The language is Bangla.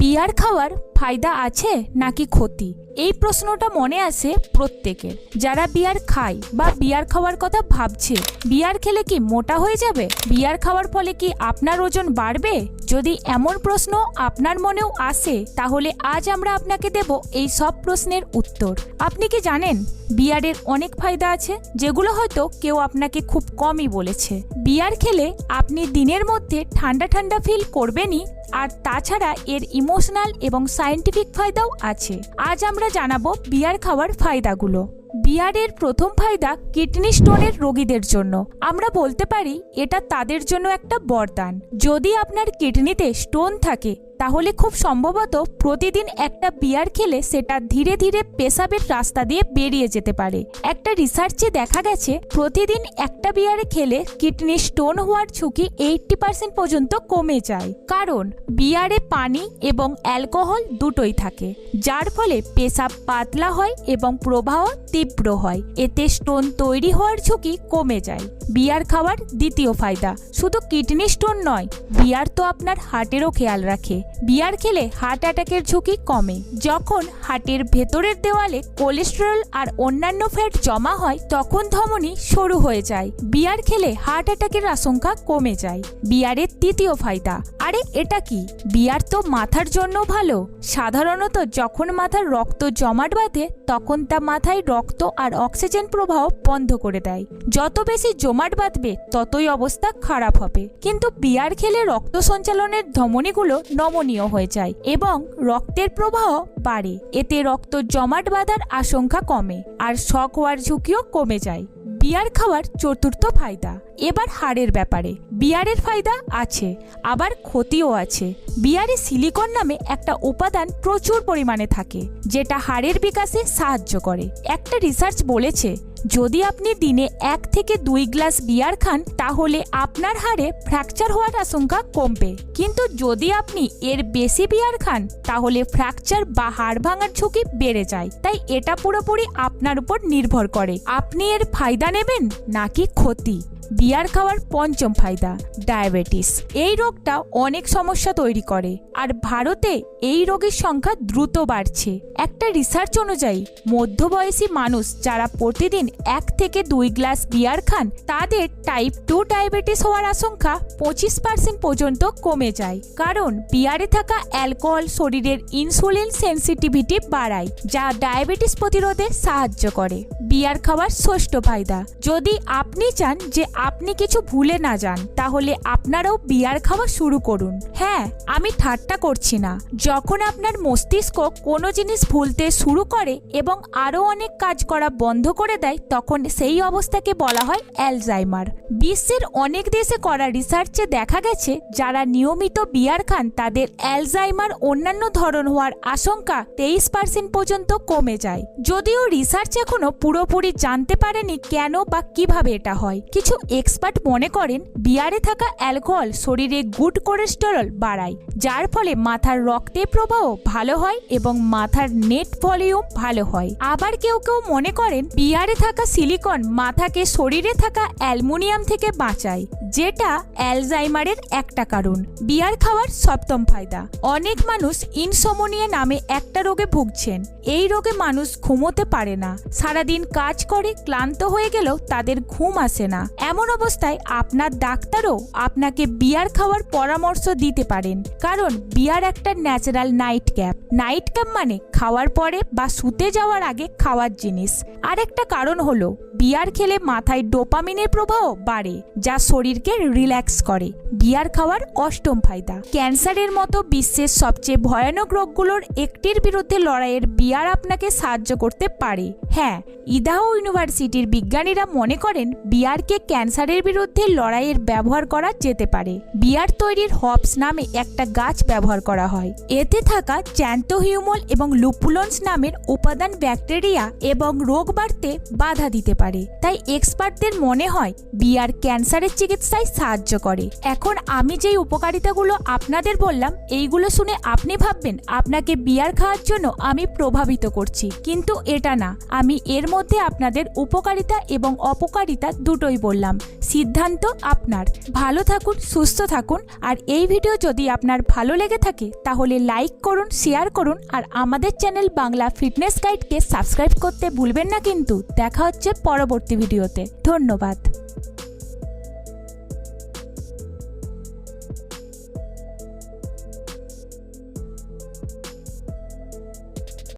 বিয়ার খাওয়ার ফায়দা আছে নাকি ক্ষতি? এই প্রশ্নটা মনে আসে প্রত্যেকের। যারা বিয়ার খায় বা বিয়ার খাওয়ার কথা ভাবছে, বিয়ার খেলে কি মোটা হয়ে যাবে? বিয়ার খাওয়ার ফলে কি আপনার ওজন বাড়বে? যদি এমন প্রশ্ন আপনার মনেও আসে, তাহলে আজ আমরা আপনাকে দেব এই সব প্রশ্নের উত্তর। আপনি কি জানেন, বিয়ারের অনেক ফায়দা আছে, যেগুলো হয়তো কেউ আপনাকে খুব কমই বলেছে। বিয়ার খেলে আপনি দিনের মধ্যে ঠান্ডা ঠান্ডা ফিল করবেনই আর তাছাড়া এর ইমোশনাল এবং সায়েন্টিফিক ফায়দাও আছে। আজ আমরা জানাব বিয়ার খাওয়ার ফায়দাগুলো। বিয়ারের প্রথম ফায়দা কিডনি স্টোনের রোগীদের জন্য। আমরা বলতে পারি এটা তাদের জন্য একটা বরদান। যদি আপনার কিডনিতে স্টোন থাকে তাহলে খুব সম্ভবত প্রতিদিন একটা বিয়ার খেলে সেটা ধীরে ধীরে পেশাবের রাস্তা দিয়ে বেরিয়ে যেতে পারে। একটা রিসার্চে দেখা গেছে, প্রতিদিন একটা বিয়ারে খেলে কিডনি স্টোন হওয়ার ঝুঁকি এইটটি পার্সেন্ট পর্যন্ত কমে যায়। কারণ বিয়ারে পানি এবং অ্যালকোহল দুটোই থাকে, যার ফলে পেশাব পাতলা হয় এবং প্রবাহ তীব্র হয়। এতে স্টোন তৈরি হওয়ার ঝুঁকি কমে যায়। বিয়ার খাওয়ার দ্বিতীয় ফায়দা, শুধু কিডনি স্টোন নয়, বিয়ার তো আপনার হার্টেরও খেয়াল রাখে। বিয়ার খেলে হার্ট অ্যাটাকের ঝুঁকি কমে। যখন হার্টের ভেতরের দেওয়ালে কোলেস্টেরল আর অন্যান্য ফ্যাট জমা হয়, তখন ধমনী সরু হয়ে যায়। বিয়ার খেলে হার্ট অ্যাটাকের আশঙ্কা কমে যায়। বিয়ারের তৃতীয় ফায়দা। আরে, এটা কি? বিয়ার তো মাথার জন্য ভালো। সাধারণত যখন মাথার রক্ত জমাট বাঁধে, তখন তা মাথায় রক্ত আর অক্সিজেন প্রবাহ বন্ধ করে দেয়। যত বেশি জমাট বাঁধবে, ততই অবস্থা খারাপ হবে। কিন্তু বিয়ার খেলে রক্ত সঞ্চালনের ধমনীগুলো নমনীয় হয়ে যায় এবং রক্তের প্রবাহ বাড়ে। এতে রক্ত জমাট বাঁধার আশঙ্কা কমে আর শক হওয়ার ঝুঁকিও কমে যায়। বিয়ার খাওয়ার চতুর্থ ফায়দা, এবার হাড়ের ব্যাপারে। বিয়ারের ফায়দা আছে, আবার ক্ষতিও আছে। বিয়ারে সিলিকন নামে একটা উপাদান প্রচুর পরিমাণে থাকে, যেটা হাড়ের বিকাশে সাহায্য করে। একটা রিসার্চ বলেছে যদি আপনি দিনে এক থেকে দুই গ্লাস বিয়ার খান, তাহলে আপনার হাড়ে ফ্র্যাকচার হওয়ার আশঙ্কা কমবে। কিন্তু যদি আপনি এর বেশি বিয়ার খান, তাহলে ফ্র্যাকচার বা হাড় ভাঙার ঝুঁকি বেড়ে যায়। তাই এটা পুরোপুরি আপনার উপর নির্ভর করে। আপনি এর ফায়দা নেবেন নাকি ক্ষতি? বিয়ার খাওয়ার পঞ্চম ফায়দা, ডায়াবেটিস। এই রোগটা অনেক সমস্যা তৈরি করে। আর ভারতে এই রোগের সংখ্যা দ্রুত বাড়ছে। একটা রিসার্চ অনুযায়ী, মধ্যবয়সী মানুষ যারা প্রতিদিন এক থেকে দুই গ্লাস বিয়ার খান, তাদের টাইপ টু ডায়াবেটিস হওয়ার আশঙ্কা পঁচিশ পার্সেন্ট পর্যন্ত কমে যায়। কারণ বিয়ারে থাকা অ্যালকোহল শরীরের ইনসুলিন সেন্সিটিভিটি বাড়ায়, যা ডায়াবেটিস প্রতিরোধে সাহায্য করে। বিয়ার খাওয়ার ষষ্ঠ ফায়দা, যদি আপনি চান যে আপনি কিছু ভুলে না যান, তাহলে আপনারাও বিয়ার খাওয়া শুরু করুন। হ্যাঁ আমি ঠাট্টা করছি না। যখন আপনার মস্তিষ্ক কোনো জিনিস ভুলতে শুরু করে এবং আরও অনেক কাজ করা বন্ধ করে দেয়, তখন সেই অবস্থাকে বলা হয় অ্যালজাইমার। বিশ্বের অনেক দেশে করা রিসার্চে দেখা গেছে, যারা নিয়মিত বিয়ার খান, তাদের অ্যালজাইমার অন্যান্য ধরন হওয়ার আশঙ্কা তেইশ পার্সেন্ট পর্যন্ত কমে যায়। যদিও রিসার্চ এখনও পুরোপুরি জানতে পারেনি কেন বা কীভাবে এটা হয়। কিছু এক্সপার্ট মনে করেন বিয়ারে থাকা অ্যালকোহল শরীরে গুড কোলেস্টেরল বাড়ায়, যার ফলে মাথার রক্তের প্রবাহ ভালো হয় এবং মাথার নেট ভলিউম ভালো হয়। আবার কেউ কেউ মনে করেন বিয়ারে থাকা সিলিকন মাথাকে শরীরে থাকা অ্যালুমিনিয়াম থেকে বাঁচায়, যেটা অ্যালজাইমারের একটা কারণ। বিয়ার খাওয়ার সপ্তম ফায়দা, অনেক মানুষ ইনসমোনিয়া নামে একটা রোগে ভুগছেন। এই রোগে মানুষ ঘুমোতে পারে না। সারাদিন কাজ করে ক্লান্ত হয়ে গেলেও তাদের ঘুম আসে না। এমন অবস্থায় আপনার ডাক্তারও আপনাকে বিয়ার খাওয়ার পরামর্শ দিতে পারেন। কারণ বিয়ার একটা natural nightcap nightcap মানে খাওয়ার পরে বা শুতে যাওয়ার আগে খাওয়ার জিনিস। আরেকটা কারণ হলো, বিয়ার খেলে মাথায় ডোপামিনের প্রবাহ বাড়ে, যা শরীরকে রিল্যাক্স করে। বিয়ার খাওয়ার অষ্টম ফায়দা। ক্যান্সারের মতো বিশ্বের সবচেয়ে ভয়ানক রোগগুলোর একটির বিরুদ্ধে লড়াইয়ের বিয়ার আপনাকে সাহায্য করতে পারে। হ্যাঁ ইদাহ ইউনিভার্সিটির বিজ্ঞানীরা মনে করেন, বিয়ারকে ক্যান্সারের বিরুদ্ধে লড়াইয়ের ব্যবহার করা যেতে পারে। বিয়ার তৈরির হপস নামে একটা গাছ ব্যবহার করা হয়। এতে থাকা চ্যান্টোহিউমল এবং লুপুলন্স নামের উপাদান ব্যাকটেরিয়া এবং রোগ বাড়তে বাধা দিতে পারে। তাই এক্সপার্টদের মনে হয়, বিয়ার ক্যান্সারের চিকিৎসায় সাহায্য করে। এখন আমি যেই উপকারিতাগুলো আপনাদের বললাম, এইগুলো শুনে আপনি ভাববেন, আপনাকে বিয়ার খাওয়ার জন্য আমি প্রভাবিত করছি। কিন্তু এটা না। আমি এর মধ্যে আপনাদের উপকারিতা এবং অপকারিতা দুটোই বললাম। বললাম সিদ্ধান্ত আপনার। ভালো থাকুন, সুস্থ থাকুন। আর এই ভিডিও যদি আপনার ভালো লেগে থাকে, তাহলে লাইক করুন, শেয়ার করুন। আর আমাদের চ্যানেল বাংলা ফিটনেস গাইডকে সাবস্ক্রাইব করতে ভুলবেন না কিন্তু। দেখা হচ্ছে পরবর্তী ভিডিওতে। ধন্যবাদ।